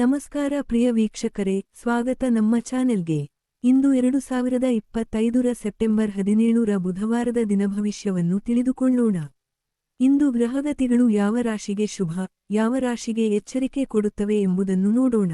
ನಮಸ್ಕಾರ ಪ್ರಿಯ ವೀಕ್ಷಕರೇ, ಸ್ವಾಗತ ನಮ್ಮ ಚಾನೆಲ್ಗೆ. ಇಂದು ಎರಡು ಸಾವಿರದ ಇಪ್ಪತ್ತೈದರ ಸೆಪ್ಟೆಂಬರ್ ಹದಿನೇಳರ ಬುಧವಾರದ ದಿನಭವಿಷ್ಯವನ್ನು ತಿಳಿದುಕೊಳ್ಳೋಣ. ಇಂದು ಗ್ರಹಗತಿಗಳು ಯಾವ ರಾಶಿಗೆ ಶುಭ, ಯಾವ ರಾಶಿಗೆ ಎಚ್ಚರಿಕೆ ಕೊಡುತ್ತವೆ ಎಂಬುದನ್ನು ನೋಡೋಣ.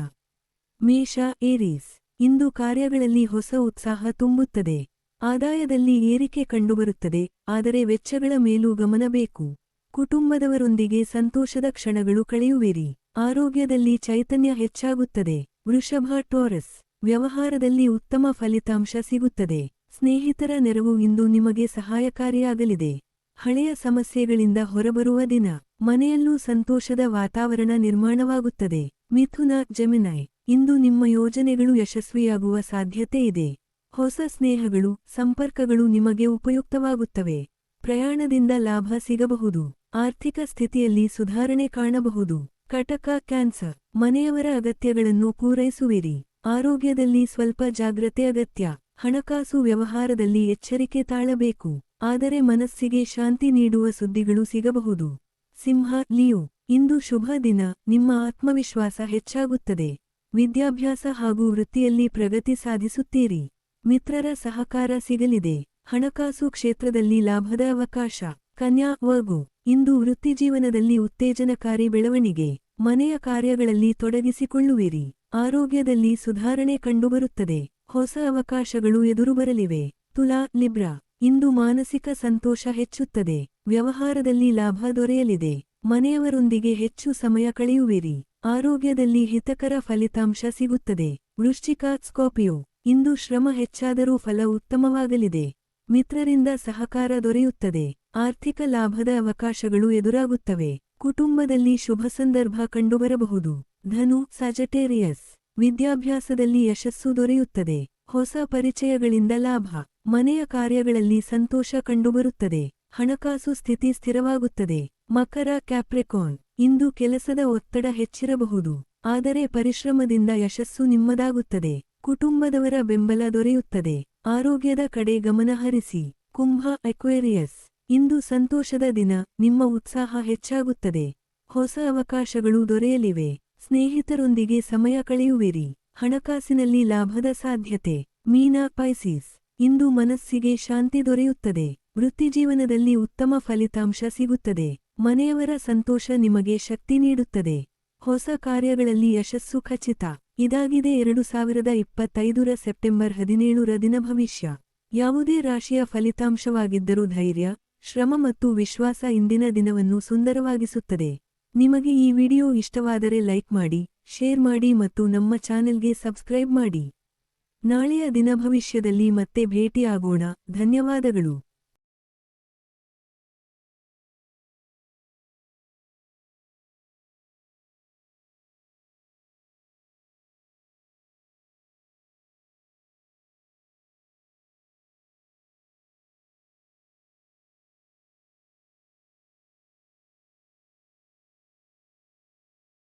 ಮೇಷ, ಏರೀಸ್. ಇಂದು ಕಾರ್ಯಗಳಲ್ಲಿ ಹೊಸ ಉತ್ಸಾಹ ತುಂಬುತ್ತದೆ. ಆದಾಯದಲ್ಲಿ ಏರಿಕೆ ಕಂಡುಬರುತ್ತದೆ, ಆದರೆ ವೆಚ್ಚಗಳ ಮೇಲೂ ಗಮನಬೇಕು ಕುಟುಂಬದವರೊಂದಿಗೆ ಸಂತೋಷದ ಕ್ಷಣಗಳು ಕಳೆಯುವಿರಿ. ಆರೋಗ್ಯದಲ್ಲಿ ಚೈತನ್ಯ ಹೆಚ್ಚಾಗುತ್ತದೆ. ವೃಷಭ ಟೋರಸ್, ವ್ಯವಹಾರದಲ್ಲಿ ಉತ್ತಮ ಫಲಿತಾಂಶ ಸಿಗುತ್ತದೆ. ಸ್ನೇಹಿತರ ನೆರವು ಇಂದು ನಿಮಗೆ ಸಹಾಯಕಾರಿಯಾಗಲಿದೆ. ಹಳೆಯ ಸಮಸ್ಯೆಗಳಿಂದ ಹೊರಬರುವ ದಿನ, ಮನೆಯಲ್ಲೂ ಸಂತೋಷದ ವಾತಾವರಣ ನಿರ್ಮಾಣವಾಗುತ್ತದೆ. ಮಿಥುನ ಜಮಿನಾಯ್ ಇಂದು ನಿಮ್ಮ ಯೋಜನೆಗಳು ಯಶಸ್ವಿಯಾಗುವ ಸಾಧ್ಯತೆ ಇದೆ. ಹೊಸ ಸ್ನೇಹಗಳು, ಸಂಪರ್ಕಗಳು ನಿಮಗೆ ಉಪಯುಕ್ತವಾಗುತ್ತವೆ. ಪ್ರಯಾಣದಿಂದ ಲಾಭ ಸಿಗಬಹುದು. ಆರ್ಥಿಕ ಸ್ಥಿತಿಯಲ್ಲಿ ಸುಧಾರಣೆ ಕಾಣಬಹುದು. ಕಟಕ ಕ್ಯಾನ್ಸರ್. ಮನೆಯವರ ಅಗತ್ಯಗಳನ್ನು ಪೂರೈಸುವಿರಿ. ಆರೋಗ್ಯದಲ್ಲಿ ಸ್ವಲ್ಪ ಜಾಗ್ರತೆ ಅಗತ್ಯ. ಹಣಕಾಸು ವ್ಯವಹಾರದಲ್ಲಿ ಎಚ್ಚರಿಕೆ ತಾಳಬೇಕು. ಆದರೆ ಮನಸ್ಸಿಗೆ ಶಾಂತಿ ನೀಡುವ ಸುದ್ದಿಗಳು ಸಿಗಬಹುದು. ಸಿಂಹ, ಲಿಯೋ, ಇಂದು ಶುಭ ದಿನ. ನಿಮ್ಮ ಆತ್ಮವಿಶ್ವಾಸ ಹೆಚ್ಚಾಗುತ್ತದೆ. ವಿದ್ಯಾಭ್ಯಾಸ ಹಾಗೂ ವೃತ್ತಿಯಲ್ಲಿ ಪ್ರಗತಿ ಸಾಧಿಸುತ್ತೀರಿ. ಮಿತ್ರರ ಸಹಕಾರ ಸಿಗಲಿದೆ. ಹಣಕಾಸು ಕ್ಷೇತ್ರದಲ್ಲಿ ಲಾಭದ ಅವಕಾಶ. ಕನ್ಯಾ ವರ್ಗು ಇಂದು ವೃತ್ತಿಜೀವನದಲ್ಲಿ ಉತ್ತೇಜನಕಾರಿ ಬೆಳವಣಿಗೆ, ಮನೆಯ ಕಾರ್ಯಗಳಲ್ಲಿ ತೊಡಗಿಸಿಕೊಳ್ಳುವಿರಿ. ಆರೋಗ್ಯದಲ್ಲಿ ಸುಧಾರಣೆ ಕಂಡುಬರುತ್ತದೆ. ಹೊಸ ಅವಕಾಶಗಳು ಎದುರು ಬರಲಿವೆ ತುಲಾ, ಲಿಬ್ರಾ. ಇಂದು ಮಾನಸಿಕ ಸಂತೋಷ ಹೆಚ್ಚುತ್ತದೆ. ವ್ಯವಹಾರದಲ್ಲಿ ಲಾಭ ದೊರೆಯಲಿದೆ. ಮನೆಯವರೊಂದಿಗೆ ಹೆಚ್ಚು ಸಮಯ ಕಳೆಯುವಿರಿ. ಆರೋಗ್ಯದಲ್ಲಿ ಹಿತಕರ ಫಲಿತಾಂಶ ಸಿಗುತ್ತದೆ. ವೃಶ್ಚಿಕ ಸ್ಕೋಪಿಯೋ ಇಂದು ಶ್ರಮ ಹೆಚ್ಚಾದರೂ ಫಲ ಉತ್ತಮವಾಗಲಿದೆ. ಮಿತ್ರರಿಂದ ಸಹಕಾರ ದೊರೆಯುತ್ತದೆ. ಆರ್ಥಿಕ ಲಾಭದ ಅವಕಾಶಗಳು ಎದುರಾಗುತ್ತವೆ. ಕುಟುಂಬದಲ್ಲಿ ಶುಭ ಸಂದರ್ಭ ಕಂಡುಬರಬಹುದು. ಧನು ಸಜಟೇರಿಯಸ್ ವಿದ್ಯಾಭ್ಯಾಸದಲ್ಲಿ ಯಶಸ್ಸು ದೊರೆಯುತ್ತದೆ. ಹೊಸ ಪರಿಚಯಗಳಿಂದ ಲಾಭ. ಮನೆಯ ಕಾರ್ಯಗಳಲ್ಲಿ ಸಂತೋಷ ಕಂಡುಬರುತ್ತದೆ. ಹಣಕಾಸು ಸ್ಥಿತಿ ಸ್ಥಿರವಾಗುತ್ತದೆ. ಮಕರ ಕ್ಯಾಪ್ರೆಕಾನ್ ಇಂದು ಕೆಲಸದ ಒತ್ತಡ ಹೆಚ್ಚಿರಬಹುದು. ಆದರೆ ಪರಿಶ್ರಮದಿಂದ ಯಶಸ್ಸು ನಿಮ್ಮದಾಗುತ್ತದೆ. ಕುಟುಂಬದವರ ಬೆಂಬಲ ದೊರೆಯುತ್ತದೆ. ಆರೋಗ್ಯದ ಕಡೆ ಗಮನಹರಿಸಿ. ಕುಂಭ ಅಕ್ವೇರಿಯಸ್ ಇಂದು ಸಂತೋಷದ ದಿನ, ನಿಮ್ಮ ಉತ್ಸಾಹ ಹೆಚ್ಚಾಗುತ್ತದೆ. ಹೊಸ ಅವಕಾಶಗಳು ದೊರೆಯಲಿವೆ. ಸ್ನೇಹಿತರೊಂದಿಗೆ ಸಮಯ ಕಳೆಯುವಿರಿ. ಹಣಕಾಸಿನಲ್ಲಿ ಲಾಭದ ಸಾಧ್ಯತೆ. ಮೀನಾ ಪೈಸಿಸ್. ಇಂದು ಮನಸ್ಸಿಗೆ ಶಾಂತಿ ದೊರೆಯುತ್ತದೆ. ವೃತ್ತಿಜೀವನದಲ್ಲಿ ಉತ್ತಮ ಫಲಿತಾಂಶ ಸಿಗುತ್ತದೆ. ಮನೆಯವರ ಸಂತೋಷ ನಿಮಗೆ ಶಕ್ತಿ ನೀಡುತ್ತದೆ. ಹೊಸ ಕಾರ್ಯಗಳಲ್ಲಿ ಯಶಸ್ಸು ಖಚಿತ. ಇದಾಗಿದೆ ಎರಡು ಸಾವಿರದ ಇಪ್ಪತ್ತೈದರ ಸೆಪ್ಟೆಂಬರ್ ಹದಿನೇಳರ ದಿನ ಭವಿಷ್ಯ. ಯಾವುದೇ ರಾಶಿಯ ಫಲಿತಾಂಶವಾಗಿದ್ದರೂ ಧೈರ್ಯ ಶ್ರಮ ಮತ್ತು ವಿಶ್ವಾಸ ಇಂದಿನ ದಿನವನ್ನು ಸುಂದರವಾಗಿಸುತ್ತದೆ. ನಿಮಗೆ ಈ ವಿಡಿಯೋ ಇಷ್ಟವಾದರೆ ಲೈಕ್ ಮಾಡಿ, ಶೇರ್ ಮಾಡಿ ಮತ್ತು ನಮ್ಮ ಚಾನೆಲ್ಗೆ ಸಬ್ಸ್ಕ್ರೈಬ್ ಮಾಡಿ. ನಾಳೆಯ ದಿನ ಭವಿಷ್ಯದಲ್ಲಿ ಮತ್ತೆ ಭೇಟಿಯಾಗೋಣ. ಧನ್ಯವಾದಗಳು.